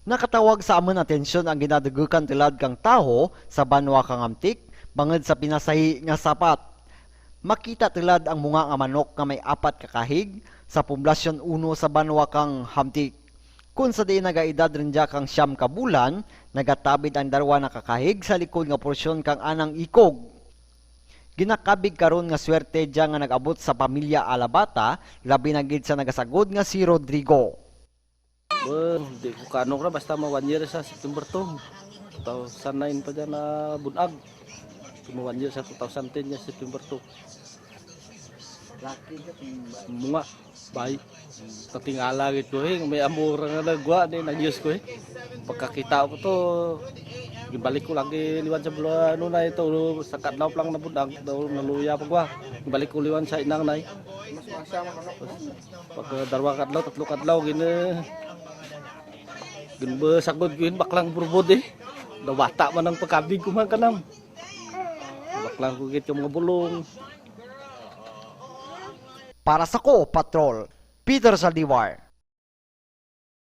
Nakatawag sa amon atensyon ang ginadugukan tilad kang taho sa banwa kang amtik, bangod sa pinasahi nga sapat. Makita tilad ang mga nga manok nga may apat kakahig sa poblasyon uno sa banwa kang hamtik. Kung sa di nagaedad rin dya kang siyam ka bulan, nagatabid ang darwa na kakahig sa likod nga porsyon kang anang ikog. Ginakabig karon nga swerte dya nga nag-abot sa pamilya Alabata, labi na gid sa nagasagod nga si Rodrigo. Well, di ko kano ra basta ma one year sa September 2. 2009 pa dyan na bunag. Mo one year sa 2010 niya September 2. Mga bay. Katingala gid ko eh, may amor nga nagwa ni nag-use ko eh. Pagkakita ko to, gibalik ko lagi liwan sa bulan ano na ito sa kadlaw lang na bunag daw naluya pa kwa. Gibalik ko liwan sa inang nay. Pag darwa kadlaw, tatlo kadlaw gini Ginba sagod ko yun, baklang burbod eh. Nawata man ang pagkabig ko man kanam. Baklang ko git yung mga bulong. Para sa ko, Patrol, Peter Saldivar.